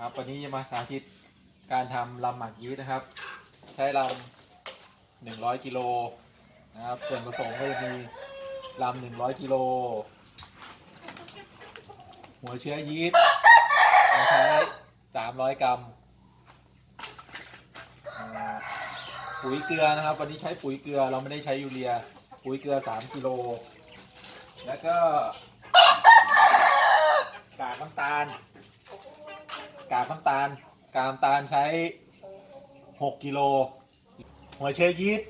ครับวันนี้จะมาสาธิตการทำลำหมักยีสต์นะครับ ใช้ลำหนึ่งร้อยกิโลนะครับ ส่วนผสมก็จะมีลำหนึ่งร้อยกิโล หัวเชื้อยีสต์เราใช้สามร้อยกรัมอ่าปุ๋ยเกลือนะครับ วันนี้ใช้ปุ๋ยเกลือเราไม่ได้ใช้ยูเรีย ปุ๋ยเกลือสามกิโล แล้วก็กากน้ำตาล กากน้ำตาล กากน้ำตาลใช้ 6กิโลหัวเชื้อยีสต์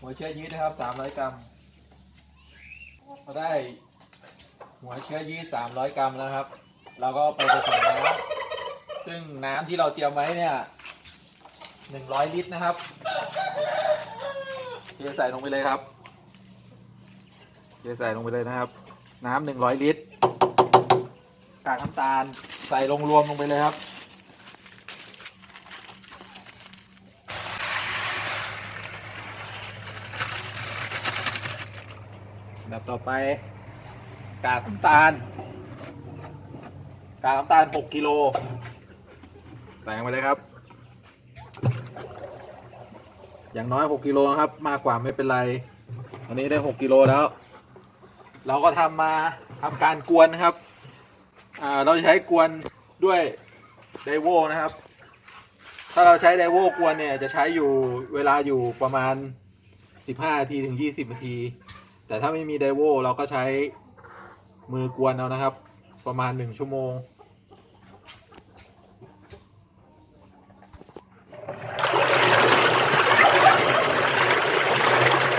หัวเชื้อยีสต์นะครับ300 กรัมเราได้หัวเชื้อยีสต์300 กรัมแล้วครับ เราก็ไปผสมน้ำซึ่งน้ำที่เราเตรียมไว้เนี่ย 100 ลิตรนะครับเทใส่ลงไปเลยครับเทใส่ลงไปเลยนะครับ น้ำ100ลิตร กากน้ำตาล ใส่ลงรวมลงไปเลยครับแบบต่อไป กากน้ำตาล กากน้ำตาล 6กิโลใส่ลงไปเลยครับ อย่างน้อย 6กิโลครับ มากกว่าไม่เป็นไรอันนี้ได้ 6กิโลแล้ว เราก็ทำมาทำการกวนนะครับ อ่าเราใช้กวนด้วยไดโวนะครับ ถ้าเราใช้ไดโวกวนเนี่ยจะใช้อยู่เวลาอยู่ประมาณ 15นาทีถึง 20นาที แต่ถ้าไม่มีไดโวเราก็ใช้มือกวนเอานะครับ ประมาณ 1 ชั่วโมง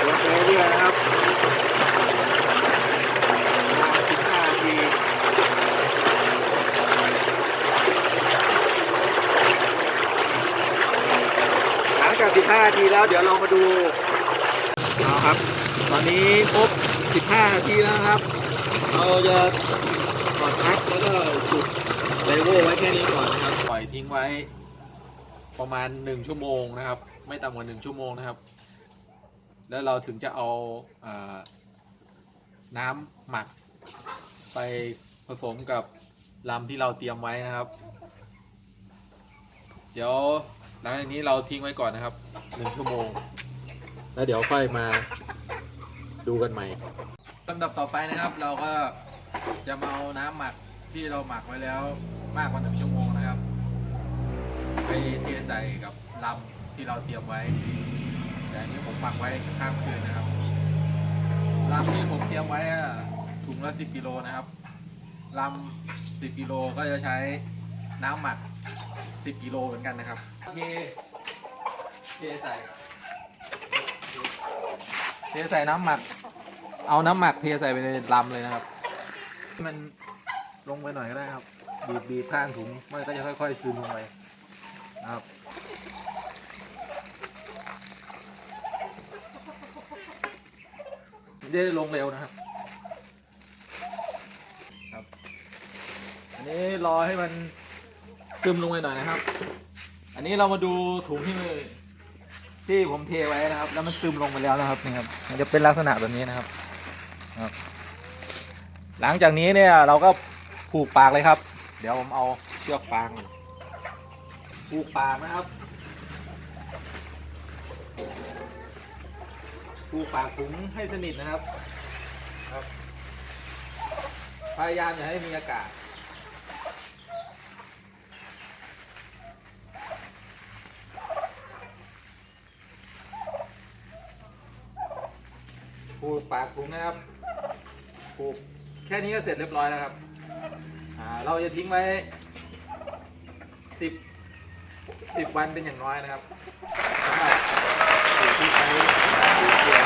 กวนไปเรื่อยๆนะครับประมาณ15นาที หลัง จาก 15 นาทีแล้วเดี๋ยวเรามาดูเอาครับ ตอนนี้ครบ 15 นาทีแล้วครับ เราจะกดพักแล้วก็จุดไดโวไว้แค่นี้ก่อนนะครับ ปล่อยทิ้งไว้ประมาณ 1 ชั่วโมงนะครับ ไม่ต่ำกว่า 1 ชั่วโมงนะครับ แล้วเราถึงจะเอาอาน้ำหมัก ไปผสมกับลำที่เราเตรียมไว้นะครับ เดี๋ยว หลังจากนี้เราทิ้งไว้ก่อนนะครับหนึ่งชั่วโมง แล้วเดี๋ยวค่อยมาดูกันใหม่ลำดับต่อไปนะครับ เราก็จะมาเอาน้ำหมักที่เราหมักไว้แล้วมากกว่าหนึ่งชั่วโมงนะครับ ไปเทใส่กับลำที่เราเตรียมไว้ แต่อันนี้ผมหมักไว้ข้ามคืนนะครับลำที่ผมเตรียมไว้ถุงละสิบกิโลนะครับลำสิบกิโลก็จะใช้น้ำหมัก 10กิโลเหมือนกันนะครับเทเทใส่เทใส่น้ำหมัก เอาน้ำหมักเทใส่ไปในลำเลยนะครับ มันลงไปหน่อยก็ได้ครับ บีบบีบข้างถุงมันก็จะค่อยๆซึมลงไปนะครับได้ลงเร็วนะครับ ครับ อันนี้รอให้มัน ซึมลงไปหน่อยนะครับ อันนี้เรามาดูถุงที่ที่ผมเทไว้นะครับ แล้วมันซึมลงไปแล้วนะครับนี่ครับมันจะเป็นลักษณะแบบนี้นะครับครับ หลังจากนี้เนี่ยเราก็ผูกปากเลยครับ เดี๋ยวผมเอาเชือกฟางผูกปากนะครับผูกปากถุงให้สนิทนะครับ ครับ พยายามอย่าให้มีอากาศ ผูปากถุงนะครับผูแค่นี้ก็เสร็จเรียบร้อยแล้วครับอ่าเราจะทิ้งไว้สิบสิบวันเป็นอย่างน้อยนะครับสำหรับสูตรที่ใช้ปุ๋ยเกลือ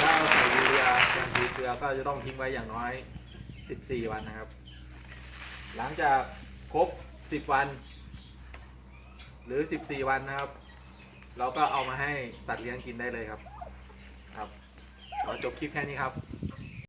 ถ้าเราใส่ยูเรียเป็นปุ๋ยเกลือก็จะต้องทิ้งไว้อย่างน้อย 14 วันนะครับ หลังจากครบ 10 วัน หรือ 14 วันนะครับ เราก็เอามาให้สัตว์เลี้ยงกินได้เลยครับครับ ขอจบคลิปแค่นี้ครับ